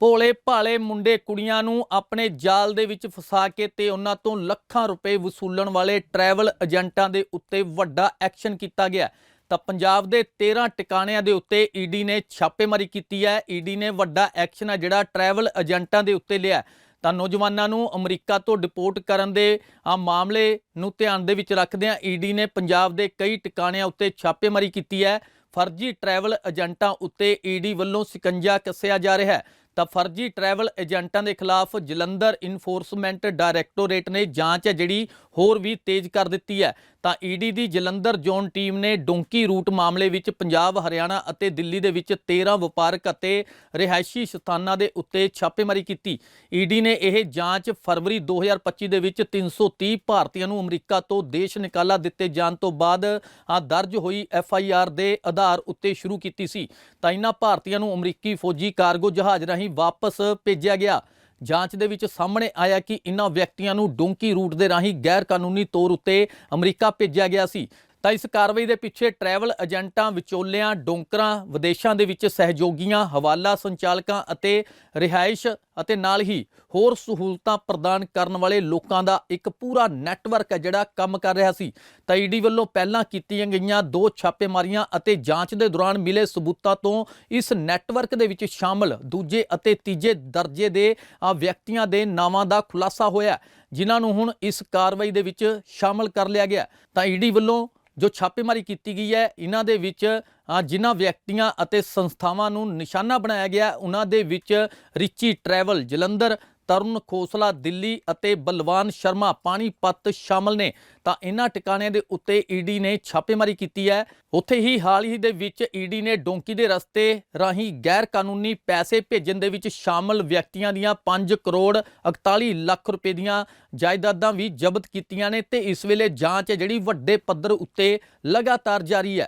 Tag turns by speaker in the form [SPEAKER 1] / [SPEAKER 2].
[SPEAKER 1] ਭੋਲੇ ਭਾਲੇ ਮੁੰਡੇ ਕੁੜੀਆਂ ਨੂੰ ਆਪਣੇ ਜਾਲ ਦੇ ਵਿੱਚ ਫਸਾ ਕੇ ਤੇ ਉਹਨਾਂ ਤੋਂ ਲੱਖਾਂ ਰੁਪਏ ਵਸੂਲਣ ਵਾਲੇ ਟਰੈਵਲ ਏਜੰਟਾਂ ਦੇ ਉੱਤੇ ਵੱਡਾ ਐਕਸ਼ਨ ਕੀਤਾ ਗਿਆ। ਤਾਂ ਪੰਜਾਬ ਦੇ 13 ਟਿਕਾਣਿਆਂ ਦੇ ਉੱਤੇ ਈਡੀ ਨੇ ਛਾਪੇਮਾਰੀ ਕੀਤੀ ਹੈ। ਈਡੀ ਨੇ ਵੱਡਾ ਐਕਸ਼ਨ ਹੈ ਜਿਹੜਾ ਟਰੈਵਲ ਏਜੰਟਾਂ ਦੇ ਉੱਤੇ ਲਿਆ ਤਾਂ ਨੌਜਵਾਨਾਂ ਨੂੰ ਅਮਰੀਕਾ ਤੋਂ ਡਿਪੋਰਟ ਕਰਨ ਦੇ ਆ ਮਾਮਲੇ ਨੂੰ ਧਿਆਨ ਦੇ ਵਿੱਚ ਰੱਖਦਿਆਂ ਈਡੀ ਨੇ ਪੰਜਾਬ ਦੇ ਕਈ ਟਿਕਾਣਿਆਂ ਉੱਤੇ ਛਾਪੇਮਾਰੀ ਕੀਤੀ ਹੈ। ਫਰਜ਼ੀ ਟਰੈਵਲ ਏਜੰਟਾਂ ਉੱਤੇ ਈਡੀ ਵੱਲੋਂ ਸਿਕੰਜਾ ਕੱਸਿਆ ਜਾ ਰਿਹਾ ਹੈ। ਤਾਂ ਫਰਜ਼ੀ ਟਰੈਵਲ ਏਜੰਟਾਂ ਦੇ ਖਿਲਾਫ ਜਲੰਧਰ ਇਨਫੋਰਸਮੈਂਟ ਡਾਇਰੈਕਟੋਰੇਟ ਨੇ ਜਾਂਚ ਹੈ ਜਿਹੜੀ ਹੋਰ ਵੀ ਤੇਜ਼ ਕਰ ਦਿੱਤੀ ਹੈ। ਤਾਂ ਈਡੀ ਦੀ ਜਲੰਧਰ ਜ਼ੋਨ ਟੀਮ ਨੇ ਡੋਂਕੀ ਰੂਟ ਮਾਮਲੇ ਵਿੱਚ ਪੰਜਾਬ, ਹਰਿਆਣਾ ਅਤੇ ਦਿੱਲੀ ਦੇ ਵਿੱਚ 13 ਵਪਾਰਕ ਅਤੇ ਰਿਹਾਇਸ਼ੀ ਸਥਾਨਾਂ ਦੇ ਉੱਤੇ ਛਾਪੇਮਾਰੀ ਕੀਤੀ। ਈਡੀ ਨੇ ਇਹ ਜਾਂਚ ਫਰਵਰੀ 2025 ਦੇ ਵਿੱਚ 330 ਭਾਰਤੀਆਂ ਨੂੰ ਅਮਰੀਕਾ ਤੋਂ ਦੇਸ਼ ਨਿਕਾਲਾ ਦਿੱਤੇ ਜਾਣ ਤੋਂ ਬਾਅਦ ਆ ਦਰਜ ਹੋਈ ਐਫ ਆਈ ਆਰ ਦੇ ਆਧਾਰ ਉੱਤੇ ਸ਼ੁਰੂ ਕੀਤੀ ਸੀ। ਤਾਂ ਇਹਨਾਂ ਭਾਰਤੀਆਂ ਨੂੰ ਅਮਰੀਕੀ ਫੌਜੀ ਕਾਰਗੋ ਜਹਾਜ਼ ਰਾਹੀਂ ਵਾਪਸ ਭੇਜਿਆ ਗਿਆ। ਜਾਂਚ ਦੇ ਵਿੱਚ ਸਾਹਮਣੇ ਆਇਆ ਕਿ ਇਨ੍ਹਾਂ ਵਿਅਕਤੀਆਂ ਨੂੰ ਡੋਂਕੀ ਰੂਟ ਦੇ ਰਾਹੀਂ ਗੈਰ ਕਾਨੂੰਨੀ ਤੌਰ ਉੱਤੇ ਅਮਰੀਕਾ ਭੇਜਿਆ ਗਿਆ ਸੀ। ਤਾਂ ਇਸ ਕਾਰਵਾਈ ਦੇ ਪਿੱਛੇ ਟਰੈਵਲ ਏਜੰਟਾਂ, ਵਿਚੋਲਿਆਂ, ਡੋਂਕਰਾਂ, ਵਿਦੇਸ਼ਾਂ ਦੇ ਵਿੱਚ ਸਹਿਯੋਗੀਆਂ, ਹਵਾਲਾ ਸੰਚਾਲਕਾਂ ਅਤੇ ਰਿਹਾਇਸ਼ ਅਤੇ ਨਾਲ ਹੀ ਹੋਰ ਸਹੂਲਤਾਂ ਪ੍ਰਦਾਨ ਕਰਨ ਵਾਲੇ ਲੋਕਾਂ ਦਾ ਇੱਕ ਪੂਰਾ ਨੈਟਵਰਕ ਹੈ ਜਿਹੜਾ ਕੰਮ ਕਰ ਰਿਹਾ ਸੀ। ਤਾਂ ਈਡੀ ਵੱਲੋਂ ਪਹਿਲਾਂ ਕੀਤੀਆਂ ਗਈਆਂ ਦੋ ਛਾਪੇਮਾਰੀਆਂ ਅਤੇ ਜਾਂਚ ਦੇ ਦੌਰਾਨ ਮਿਲੇ ਸਬੂਤਾਂ ਤੋਂ ਇਸ ਨੈਟਵਰਕ ਦੇ ਵਿੱਚ ਸ਼ਾਮਲ ਦੂਜੇ ਅਤੇ ਤੀਜੇ ਦਰਜੇ ਦੇ ਵਿਅਕਤੀਆਂ ਦੇ ਨਾਵਾਂ ਦਾ ਖੁਲਾਸਾ ਹੋਇਆ ਜਿਨ੍ਹਾਂ ਨੂੰ ਹੁਣ ਇਸ ਕਾਰਵਾਈ ਦੇ ਵਿੱਚ ਸ਼ਾਮਲ ਕਰ ਲਿਆ ਗਿਆ ਤਾਂ ਈਡੀ ਵੱਲੋਂ ਜੋ ਛਾਪੇਮਾਰੀ ਕੀਤੀ ਗਈ ਹੈ ਇਹਨਾਂ ਦੇ ਵਿੱਚ ਜਿਨ੍ਹਾਂ ਵਿਅਕਤੀਆਂ ਅਤੇ ਸੰਸਥਾਵਾਂ ਨੂੰ ਨਿਸ਼ਾਨਾ ਬਣਾਇਆ ਗਿਆ, ਉਹਨਾਂ ਦੇ ਵਿੱਚ ਰਿਚੀ ਟਰੈਵਲ, ਜਲੰਧਰ, ਤਰੁਣ ਖੋਸਲਾ, ਦਿੱਲੀ ਅਤੇ ਬਲਵਾਨ ਸ਼ਰਮਾ ਪਾਣੀਪਤ ਸ਼ਾਮਲ ਨੇ। ਤਾਂ ਇਹਨਾਂ ਟਿਕਾਣਿਆਂ ਦੇ ਉੱਤੇ ਈਡੀ ਨੇ ਛਾਪੇਮਾਰੀ ਕੀਤੀ ਹੈ। ਉੱਥੇ ਹੀ ਹਾਲ ਹੀ ਦੇ ਵਿੱਚ ਈਡੀ ਨੇ ਡੋਂਕੀ ਦੇ ਰਸਤੇ ਰਾਹੀਂ ਗੈਰ ਕਾਨੂੰਨੀ ਪੈਸੇ ਭੇਜਣ ਦੇ ਵਿੱਚ ਸ਼ਾਮਲ ਵਿਅਕਤੀਆਂ ਦੀਆਂ 5 ਕਰੋੜ 41 ਲੱਖ ਰੁਪਏ ਦੀਆਂ ਜਾਇਦਾਦਾਂ ਵੀ ਜ਼ਬਤ ਕੀਤੀਆਂ ਨੇ ਤੇ ਇਸ ਵੇਲੇ ਜਾਂਚ ਹੈ ਜਿਹੜੀ ਵੱਡੇ ਪੱਧਰ ਉੱਤੇ ਲਗਾਤਾਰ ਜਾਰੀ ਹੈ।